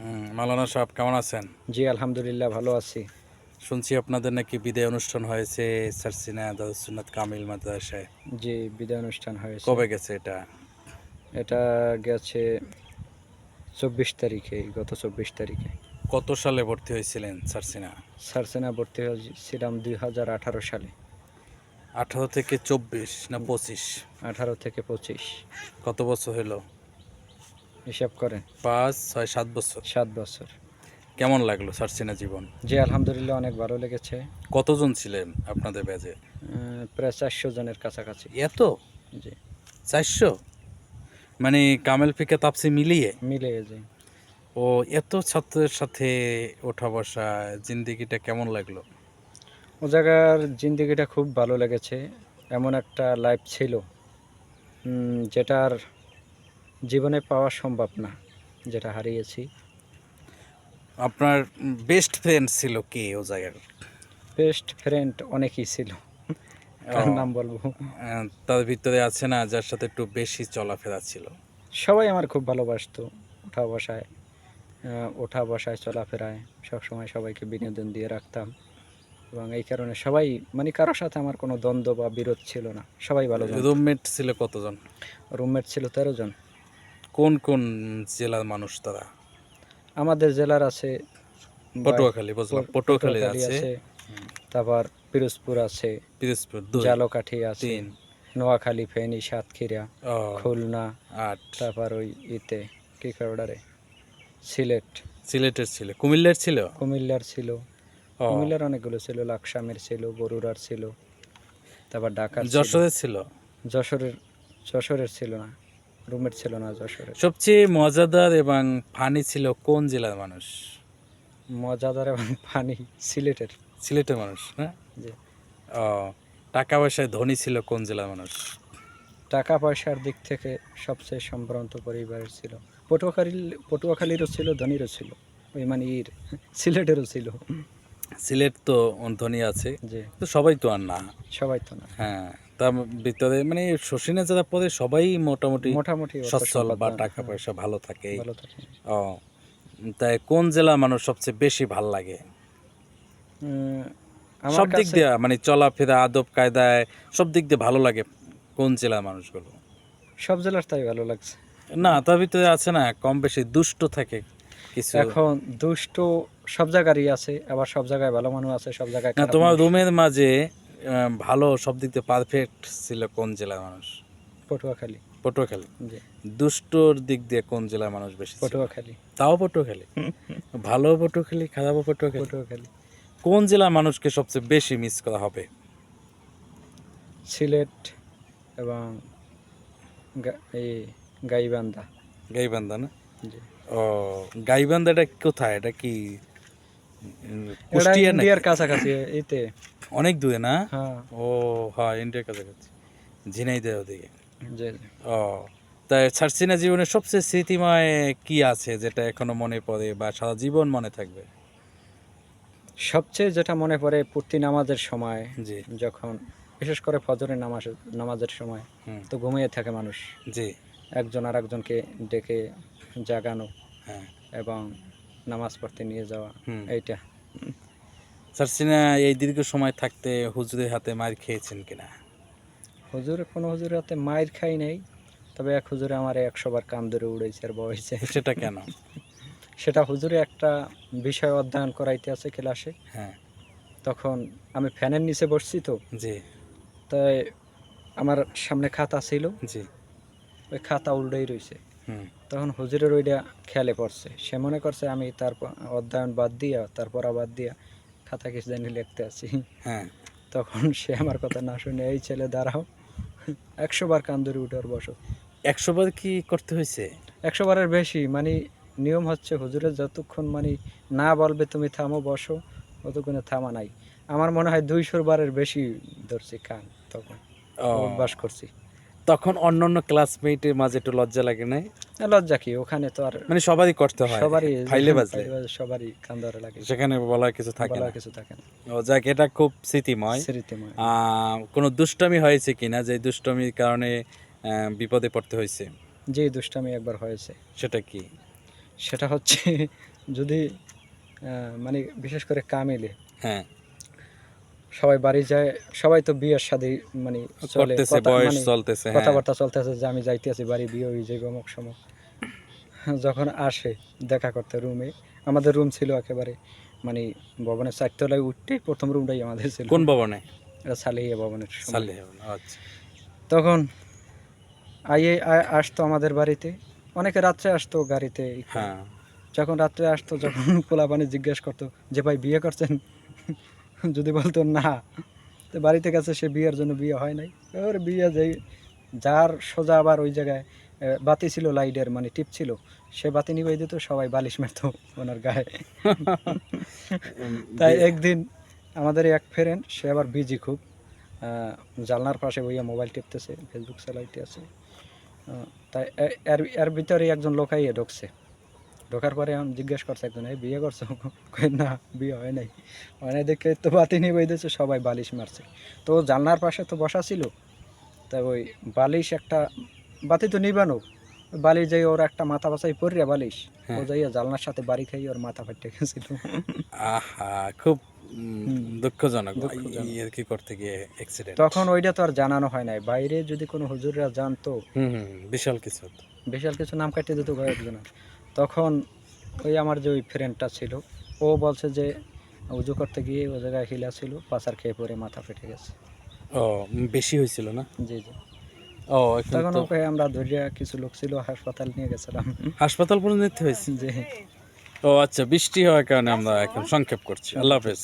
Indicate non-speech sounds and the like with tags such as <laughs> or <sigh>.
হুম, মাওলানা সাহেব কেমন আছেন? জি আলহামদুলিল্লাহ ভালো আছি। শুনছি আপনাদের নাকি বিদায় অনুষ্ঠান হয়েছে সারসিনা দাদুসুন্নাত কামিল মাদ্রাসায়। জি বিদায় অনুষ্ঠান হয়েছে। কবে গেছে এটা? এটা গেছে চব্বিশ তারিখে গত চব্বিশ তারিখে। কত সালে ভর্তি হয়েছিলেন সারসিনা সারসেনা ভর্তি হয়েছিলাম দুই হাজার আঠারো সালে। আঠারো থেকে চব্বিশ না পঁচিশ? আঠারো থেকে পঁচিশ। কত বছর হলো? হিসাব করেন? পাঁচ ছয় সাত বছর। সাত বছর। কেমন লাগল সারসিনা জীবন? জি আলহামদুলিল্লাহ অনেক ভালো লেগেছে। কতজন ছিলেন আপনাদের ব্যাজে প্রায় চারশো জনের কাছাকাছি। এত? জি। চারশো? মানে কামেল ফিকে তাপসি মিলিয়ে? মিলিয়ে যে ও এত ছাত্রের সাথে ওঠা বসা জিন্দিগিটা কেমন লাগল? ও জায়গার জিন্দগিটা খুব ভালো লেগেছে। এমন একটা লাইফ ছিল যেটার জীবনে পাওয়া সম্ভব না যেটা হারিয়েছি। আপনার বেস্ট ফ্রেন্ড ছিল কে ও জায়গার? বেস্ট ফ্রেন্ড অনেকই ছিল। কার নাম বলব? তার ভিতরে আছে না যার সাথে একটু বেশি চলাফেরা ছিল? সবাই আমার খুব ভালোবাসতো ওঠা বসায় ওঠা বসায় চলাফেরায়। সবসময় সবাইকে বিনোদন দিয়ে রাখতাম। এবং এই কারণে সবাই মানে কারোর সাথে আমার কোনো দ্বন্দ্ব বা বিরোধ ছিল না। সবাই ভালো রুমমেট ছিল কতজন? রুমমেট ছিল তেরো জন। কোন কোন জেলার মানুষ তারা? আমাদের জেলার আছে পটুয়াখালী বুঝলাম। পটুয়াখালী আছে তারপর পিরোজপুর আছে পিরোজপুর জালকাঠি আছে নোয়াখালী ফেনী সাতক্ষীরা খুলনা আট। তারপর ওই ইতে কি অর্ডারে সিলেট। সিলেটের ছিল। কুমিল্লার ছিল? কুমিল্লার ছিল। কুমিল্লার অনেকগুলো ছিল লাকসামের ছিল বরুড়ার ছিল তারপর ঢাকার যশোরের ছিল? যশোরের যশোরের ছিল না। রুমের ছিল না যশোরের সবচেয়ে মজাদার এবং ফানি ছিল কোন জেলার মানুষ? মজাদার এবং পানি সিলেটের। সিলেটের মানুষ না? জি। ও টাকা পয়সায় ধনী ছিল কোন জেলার মানুষ? টাকা পয়সার দিক থেকে সবচেয়ে সম্ভ্রান্ত পরিবারের ছিল। পটুয়াখালী পটুয়াখালীরও ছিল ধনীরও ছিল। ওই মানে ইর সিলেটেরও ছিল। সিলেট তো ধনী আছে। যে তো সবাই তো আর না। সবাই তো না। হ্যাঁ। তার ভিতরে মানে শশীনে যারা পরে সবাই মোটামুটি মোটামুটি সচ্ছল বা টাকা পয়সা ভালো থাকে। ও তাই কোন জেলার মানুষ সবচেয়ে বেশি ভালো লাগে? সব দিক দিয়ে মানে চলাফেরা আদব কায়দায় সব দিক দিয়ে ভালো লাগে কোন জেলার মানুষগুলো? সব জেলার তাই ভালো লাগছে। না তার ভিতরে আছে না কম বেশি দুষ্ট থাকে কিছু। এখন দুষ্ট সব জায়গারই আছে আবার সব জায়গায় ভালো মানুষ আছে সব জায়গায় না তোমার রুমের মাঝে ভালো সব দিক দিয়ে পারফেক্ট ছিল কোন জেলার মানুষ? পটুয়াখালী। পটুয়াখালী। দুষ্টর দিক দিয়ে কোন জেলার মানুষ বেশি? পটুয়াখালী। তাও পটুয়াখালী। <laughs> ভালো পটুয়াখালী খারাপও পটুয়াখালী। পটুয়াখালী। কোন জেলার মানুষকে সবচেয়ে বেশি মিস করা হবে? সিলেট এবং এই গাইবান্ধা। গাইবান্ধা না? ও গাইবান্ধাটা কোথায়? এটা কি কুষ্টিয়া কাছাকাছি এইতে অনেক দূরে না? হ্যাঁ। ও হ্যাঁ ইন্ডিয়ার কাছাকাছি। ঝিনাইদহ ওদিকে। যে ও তাই সার্সিনা জীবনের সবচেয়ে স্মৃতিময় কি আছে যেটা এখনও মনে পড়ে বা সারা জীবন মনে থাকবে? সবচেয়ে যেটা মনে পড়ে পূর্তি নামাজের সময় জি। যখন বিশেষ করে ফজরের নামাজ নামাজের সময় তো ঘুমিয়ে থাকে মানুষ। জি। একজন আর একজনকে ডেকে জাগানো হ্যাঁ। এবং নামাজ পড়তে নিয়ে যাওয়া এইটা। সার্সিনা এই দীর্ঘ সময় থাকতে হুজুরের হাতে মার খেয়েছেন কিনা? হুজুরে কোনো হুজুরের হাতে মায়ের খাই নাই তবে এক হুজুরে আমার একশো বার কাম ধরে উড়েছে আর বয়েছে সেটা কেন? সেটা হুজুরে একটা বিষয় অধ্যয়ন করাইতে আছে ক্লাসে। হ্যাঁ। তখন আমি ফ্যানের নিচে বসছি তো। জি। তাই আমার সামনে খাতা ছিল। জি। ওই খাতা উল্টেই রয়েছে হুম। তখন হুজুরের ওইটা খেয়ালে পড়ছে। সে মনে করছে আমি তারপর অধ্যয়ন বাদ দিয়া তারপর বাদ দিয়া খাতা কিছু জানি লিখতে আছি। হ্যাঁ। তখন সে আমার কথা না শুনে এই ছেলে দাঁড়াও। একশো বার কান ধরে উঠে আর বসো। একশো বার কি করতে হয়েছে? একশো বারের বেশি মানে নিয়ম হচ্ছে হুজুরের যতক্ষণ মানে না বলবে তুমি থামো বসো। ততক্ষণে থামা নাই। আমার মনে হয় দুইশোর বারের বেশি ধরছি কান তখন। অভ্যাস করছি। তখন অন্য অন্য ক্লাসমেটের মাঝে একটু লজ্জা লাগে না না, লজ্জা কি? ওখানে তো আর মানে সবারই করতে হয় সবারই ফাইলে বাজলে। সবারই কান ধরে লাগে। সেখানে বলার কিছু থাকে না। কিছু থাকে না। ও যাক এটা খুব স্মৃতিময়। স্মৃতিময়। কোনো দুষ্টামি হয়েছে কিনা যে দুষ্টামির কারণে বিপদে পড়তে হয়েছে? যে দুষ্টামি একবার হয়েছে। সেটা কি? সেটা হচ্ছে <laughs> যদি মানে বিশেষ করে কামিলে। হ্যাঁ। সবাই বাড়ি যায় সবাই তো বিয়ের সাথে মানে চলে করতেছে কথা- বয়স মানে চলতেছে হ্যাঁ। কথাবার্তা চলতেছে যে আমি যাইতেছি বাড়ি বিয়ে হয়ে যাইব অমুক সময় যখন আসে দেখা করতে রুমে আমাদের রুম ছিল একেবারে মানে ভবনের চারতলায় উঠতে প্রথম রুমটাই আমাদের ছিল। কোন ভবনে? এটা সালিয়া ভবনের। আচ্ছা। তখন আইয়ে আসতো আমাদের বাড়িতে। অনেকে রাত্রে আসতো গাড়িতে হ্যাঁ। যখন রাত্রে আসতো যখন <laughs> পোলা পোলাপানি জিজ্ঞেস করতো যে ভাই বিয়ে করছেন? যদি বলতো না তো বাড়িতে গেছে সে বিয়ের জন্য বিয়ে হয় নাই। ওর বিয়ে যেই যার সোজা আবার ওই জায়গায় বাতি ছিল লাইটের মানে টিপ ছিল সে বাতি নিবাই দিত সবাই বালিশ মারতো ওনার গায়ে। <laughs> তাই একদিন আমাদের এক ফ্রেন্ড সে আবার বিজি খুব জানলার পাশে বইয়া মোবাইল টিপতেছে ফেসবুক চালাইতে আছে। তাই এর এর ভিতরে একজন লোকাইয়ে ঢুকছে। ঢোকার পরে আমি জিজ্ঞেস করছে একজন এই বিয়ে করছ? <laughs> না বিয়ে হয় নাই। নাই দেখে তো বাতি নিয়ে বইতেছে সবাই বালিশ মারছে। তো ও জানলার পাশে তো বসা ছিল। তা ওই বালিশ একটা বাতি তো নিবানো বালিশ যাই ওর একটা মাথা বাসাই পড়িয়া বালিশ ও হ্যাঁ। যাইয়া জানলার সাথে বাড়ি খাই ওর মাথা ফাটে গেছিল। আহা খুব দুঃখজনক। আর কি করতে গিয়ে অ্যাক্সিডেন্ট তখন ওইটা তো আর জানানো হয় নাই। বাইরে যদি কোনো হুজুররা জানতো। বিশাল কিছু। বিশাল কিছু নাম কাটিয়ে দিত কয়েকজনের। তখন ওই আমার যে ওই ফ্রেন্ডটা ছিল ও বলছে যে উজু করতে গিয়ে ও জায়গায় হিলা ছিল পাচার খেয়ে পরে মাথা ফেটে গেছে। ও বেশি হয়েছিল না? জি জি। ও তখন ওকে আমরা ধরিয়া কিছু লোক ছিল হাসপাতাল নিয়ে গেছিলাম। হাসপাতাল পর্যন্ত নিতে হয়েছে? যে ও আচ্ছা বৃষ্টি হওয়ার কারণে আমরা এখন সংক্ষেপ করছি। আল্লাহ হাফেজ।